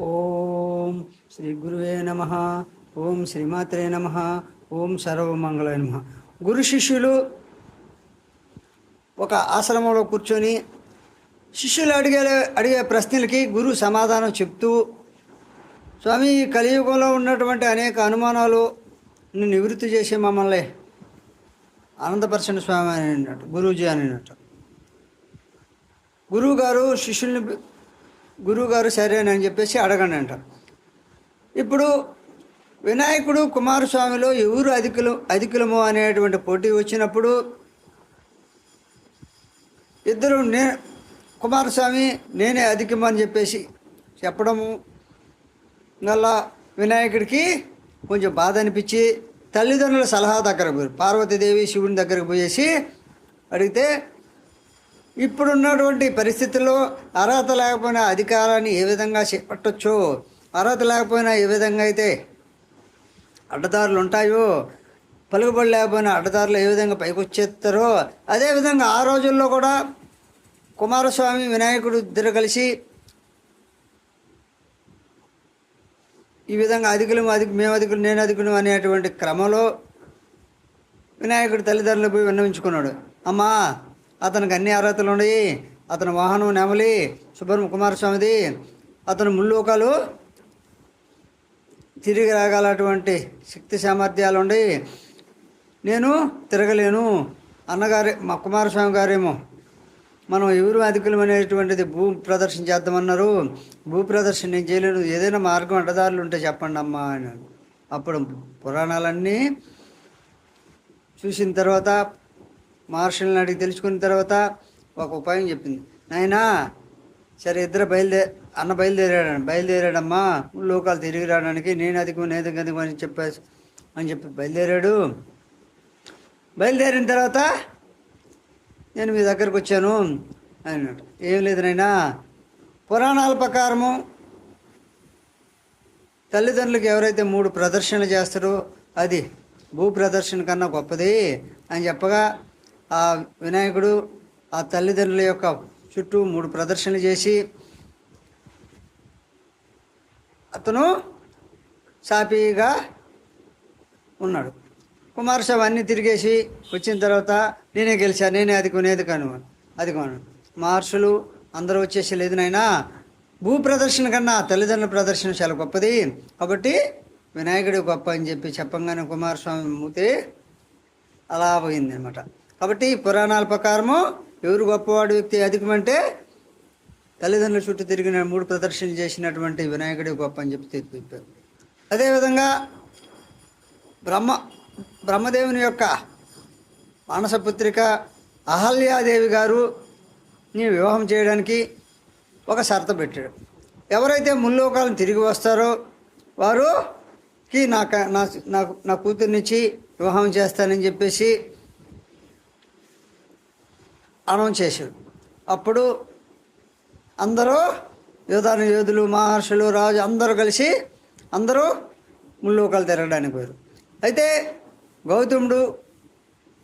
ఓం శ్రీ గురువే నమ. ఓం శ్రీమాత్రే నమ. ఓం సర్వమంగళ నమ. గురు శిష్యులు ఒక ఆశ్రమంలో కూర్చొని శిష్యులు అడిగే అడిగే ప్రశ్నలకి గురువు సమాధానం చెప్తూ స్వామి కలియుగంలో ఉన్నటువంటి అనేక అనుమానాలు నివృత్తి చేసే మమ్మల్ని ఆనందపరచండి స్వామి అని అన్నట్టు గురూజీ అని అన్నట్టు. గురువు గారు శిష్యుల్ని గురువుగారు సరేనని చెప్పేసి అడగండి అంటారు ఇప్పుడు వినాయకుడు కుమారస్వామిలో ఎవరు అధికులు అధికులము అనేటువంటి పోటీ వచ్చినప్పుడు ఇద్దరు నే కుమారస్వామి నేనే అధికమని చెప్పేసి చెప్పడము వల్ల వినాయకుడికి కొంచెం బాధ అనిపించి తల్లిదండ్రుల సలహా దగ్గరకు పార్వతీదేవి శివుని దగ్గరకు పోయేసి అడిగితే ఇప్పుడున్నటువంటి పరిస్థితుల్లో అర్హత లేకపోయినా అధికారాన్ని ఏ విధంగా చేపట్టచ్చో అర్హత లేకపోయినా ఏ విధంగా అయితే అడ్డదారులు ఉంటాయో పలుకుబడి లేకపోయినా అడ్డదారులు ఏ విధంగా పైకి వచ్చేస్తారో అదేవిధంగా ఆ రోజుల్లో కూడా కుమారస్వామి వినాయకుడు ఇద్దరు కలిసి ఈ విధంగా అధికులు అధిక మేము అధికులు నేను అధికులు అనేటువంటి క్రమంలో వినాయకుడు తల్లిదండ్రులు పోయి విన్నవించుకున్నాడు. అమ్మా అతనికి అన్ని అర్హతలు ఉన్నాయి. అతని వాహనం నెమలి సుబ్రహ్మ కుమారస్వామిది. అతను ముల్లోకాలు తిరిగి రాగలటువంటి శక్తి సామర్థ్యాలు ఉండి నేను తిరగలేను. అన్నగారే మా కుమారస్వామి గారేమో మనం ఎవరు అధికులం అనేటువంటిది భూ ప్రదర్శన చేద్దామన్నారు. భూ ప్రదర్శన నేను చేయలేను. ఏదైనా మార్గం అడ్డదారులు ఉంటే చెప్పండి అమ్మా అని అప్పుడు పురాణాలన్నీ చూసిన తర్వాత మహర్షులను అడిగి తెలుసుకున్న తర్వాత ఒక ఉపాయం చెప్పింది. నాయనా సరే ఇద్దరు బయలుదే అన్న బయలుదేరాడు బయలుదేరాడమ్మా లోకాలు తిరిగి రావడానికి నేను అధికం నేను అధికం అని చెప్పేసి అని చెప్పి బయలుదేరాడు. బయలుదేరిన తర్వాత నేను మీ దగ్గరకు వచ్చాను అన్నాడు. ఏం లేదు నైనా పురాణాల ప్రకారము తల్లిదండ్రులకు ఎవరైతే మూడు ప్రదర్శనలు చేస్తారో అది భూ ప్రదర్శన కన్నా గొప్పది అని చెప్పగా ఆ వినాయకుడు ఆ తల్లిదండ్రుల యొక్క చుట్టూ మూడు ప్రదర్శనలు చేసి అతను సాపీగా ఉన్నాడు. కుమారస్వామి అన్నీ తిరిగేసి వచ్చిన తర్వాత నేనే గెలిచా నేనే అది కొనేది కాను అది కొను మహర్షులు అందరూ వచ్చేసి లేదు భూ ప్రదర్శన కన్నా తల్లిదండ్రుల ప్రదర్శన చాలా గొప్పది. కాబట్టి వినాయకుడు గొప్ప అని చెప్పి చెప్పంగానే కుమారస్వామి మూతే అలా పోయింది అనమాట కాబట్టి పురాణాల ప్రకారము ఎవరు గొప్పవాడు వ్యక్తి అధికమంటే తల్లిదండ్రుల చుట్టూ తిరిగిన మూడు ప్రదర్శనలు చేసినటువంటి వినాయకుడి గొప్ప అని చెప్పి తీర్పు చెప్పారు. అదేవిధంగా బ్రహ్మ బ్రహ్మదేవుని యొక్క మానసపుత్రిక అహల్యాదేవి గారు నీ వివాహం చేయడానికి ఒక షరత పెట్టాడు. ఎవరైతే ముల్లోకాలను తిరిగి వస్తారో వారుకి నా నా నాకు నా కూతుర్నిచ్చి వివాహం చేస్తానని చెప్పేసి అనౌన్స్ చేశాడు. అప్పుడు అందరూ యోధాన యోధులు మహర్షులు రాజు అందరూ కలిసి అందరూ ముల్లోకాలు తిరగడానికి పోయారు. అయితే గౌతముడు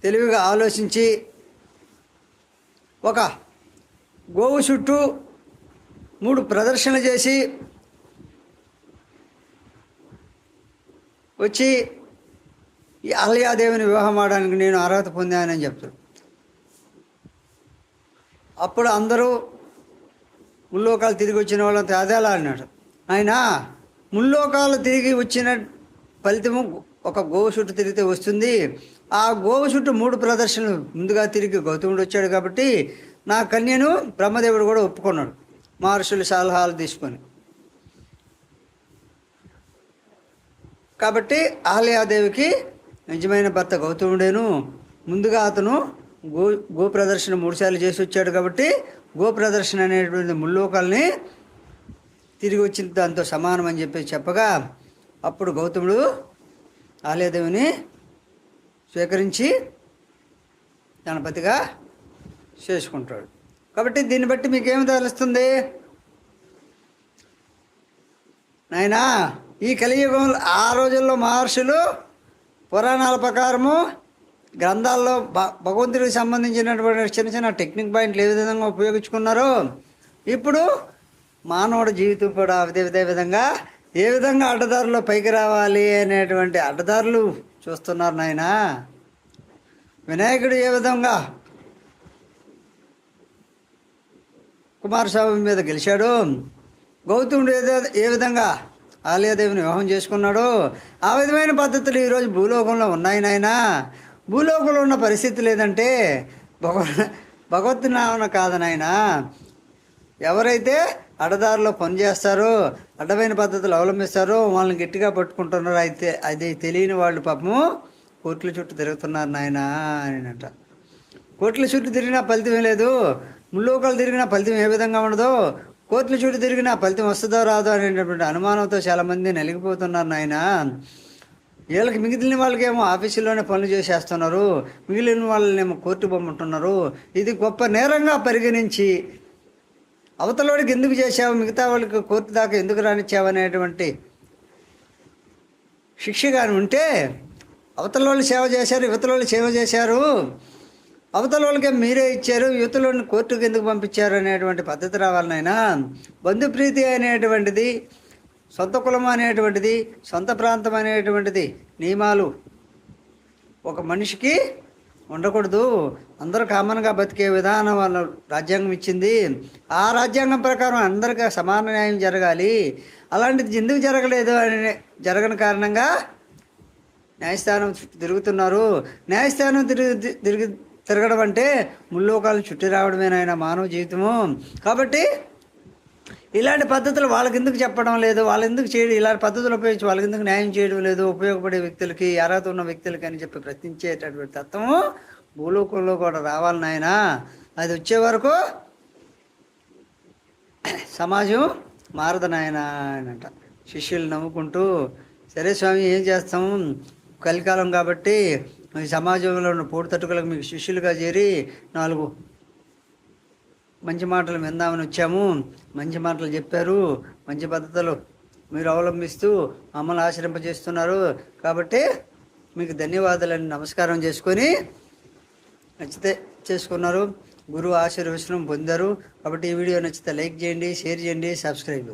తెలివిగా ఆలోచించి ఒక గోవు చుట్టూ మూడు ప్రదర్శనలు చేసి వచ్చి ఈ అలయాదేవిని వివాహం ఆడడానికి నేను అర్హత పొందానని చెప్తాడు అప్పుడు అందరూ ముల్లోకాలు తిరిగి వచ్చిన వాళ్ళంతా అదేలా అన్నాడు. ఆయన ముల్లోకాలు తిరిగి వచ్చిన ఫలితము ఒక గోవు చుట్టూ తిరిగితే వస్తుంది. ఆ గోవు చుట్టూ మూడు ప్రదర్శనలు ముందుగా తిరిగి గౌతముడు వచ్చాడు కాబట్టి నా కన్యను బ్రహ్మదేవుడు కూడా ఒప్పుకున్నాడు. మహర్షులు సలహాలు తీసుకొని. కాబట్టి ఆలయాదేవికి నిజమైన భర్త గౌతముడేను. ముందుగా అతను గో గో ప్రదర్శన మూడుసార్లు చేసి వచ్చాడు కాబట్టి గో ప్రదర్శన అనేటువంటి ముల్లోకాల్ని తిరిగి వచ్చిన దాంతో సమానం అని చెప్పి చెప్పగా అప్పుడు గౌతముడు ఆలయదేవిని స్వీకరించి గణపతిగా చేసుకుంటాడు. కాబట్టి దీన్ని బట్టి మీకేమి తెలుస్తుంది? నాయనా ఈ కలియుగంలో ఆ రోజుల్లో మహర్షులు పురాణాల ప్రకారము గ్రంథాల్లో భ భగవంతుడికి సంబంధించినటువంటి చిన్న చిన్న టెక్నిక్ పాయింట్లు ఏ విధంగా ఉపయోగించుకున్నారో ఇప్పుడు మానవుడి జీవితం కూడా అదే విధంగా ఏ విధంగా అడ్డదారులు పైకి రావాలి అనేటువంటి అడ్డదారులు చూస్తున్నారు నాయన. వినాయకుడు ఏ విధంగా కుమారస్వామి మీద గెలిచాడు? గౌతముడు ఏదో ఏ విధంగా ఆలయదేవిని వివాహం చేసుకున్నాడు? ఆ విధమైన పద్ధతులు ఈరోజు భూలోకంలో ఉన్నాయి నాయన. భూలోకంలో ఉన్న పరిస్థితి లేదంటే భగవ భగవత్ నామన కాదు నాయన. ఎవరైతే అడ్డదారిలో పనిచేస్తారో అడ్డమైన పద్ధతులు అవలంబిస్తారో వాళ్ళని గట్టిగా పట్టుకుంటున్నారో అయితే అది తెలియని వాళ్ళు పాపము కోట్ల చుట్టూ తిరుగుతున్నారు నాయన అని అంట కోట్ల చుట్టూ తిరిగినా ఫలితం లేదు. ముల్లోకాలు తిరిగినా ఫలితం ఏ విధంగా ఉండదో కోట్ల చుట్టూ తిరిగినా ఫలితం వస్తుందో రాదో అనేటటువంటి అనుమానంతో చాలామంది నలిగిపోతున్నారు నాయన. వీళ్ళకి మిగిలిన వాళ్ళకేమో ఆఫీసులోనే పనులు చేసేస్తున్నారు మిగిలిన వాళ్ళనేమో కోర్టు బొమ్మంటున్నారు. ఇది గొప్ప నేరంగా పరిగణించి అవతలోడికి ఎందుకు చేశావు మిగతా వాళ్ళకి కోర్టు దాకా ఎందుకు రానిచ్చావు అనేటువంటి శిక్ష కానీ ఉంటే అవతల వాళ్ళు సేవ చేశారు యువతల వాళ్ళు సేవ చేశారు. అవతల వాళ్ళకే మీరే ఇచ్చారు యువతలోని కోర్టుకు ఎందుకు పంపించారు అనేటువంటి పద్ధతి రావాలనైనా బంధుప్రీతి అనేటువంటిది సొంత కులం అనేటువంటిది సొంత ప్రాంతం అనేటువంటిది నియమాలు. ఒక మనిషికి ఉండకూడదు. అందరూ కామన్గా బతికే విధానం వాళ్ళ రాజ్యాంగం ఇచ్చింది. ఆ రాజ్యాంగం ప్రకారం అందరికీ సమాన న్యాయం జరగాలి. అలాంటిది ఎందుకు జరగలేదు అని జరగని కారణంగా న్యాయస్థానం చుట్టూ తిరుగుతున్నారు. న్యాయస్థానం తిరిగి తిరిగి తిరగడం అంటే ముల్లోకాలను చుట్టి రావడమేనాయన మానవ జీవితము. కాబట్టి ఇలాంటి పద్ధతులు వాళ్ళకి ఎందుకు చెప్పడం లేదు? వాళ్ళు ఎందుకు చేయడం? ఇలాంటి పద్ధతులు ఉపయోగించి వాళ్ళకి ఎందుకు న్యాయం చేయడం లేదు? ఉపయోగపడే వ్యక్తులకి అర్హత ఉన్న వ్యక్తులకి అని చెప్పి ప్రశ్నించేటటువంటి తత్వము భూలోకంలో కూడా రావాలి నాయన. అది వచ్చే వరకు సమాజం మారదు నాయన అంట. శిష్యులు నవ్వుకుంటూ సరే స్వామి ఏం చేస్తాం? కలికాలం కాబట్టి ఈ సమాజంలో ఉన్న పోటు తట్టుకులకు మీకు శిష్యులుగా చేరి నాలుగు మంచి మాటలు విందామని వచ్చాము. మంచి మాటలు చెప్పారు. మంచి పద్ధతులు మీరు అవలంబిస్తూ మమ్మల్ని ఆశ్రయింపజేస్తున్నారు. కాబట్టి మీకు ధన్యవాదాలని నమస్కారం చేసుకొని నచ్చితే చేసుకున్నారు. గురువు ఆశీర్వచనం పొందారు. కాబట్టి ఈ వీడియో నచ్చితే లైక్ చేయండి షేర్ చేయండి సబ్స్క్రైబ్.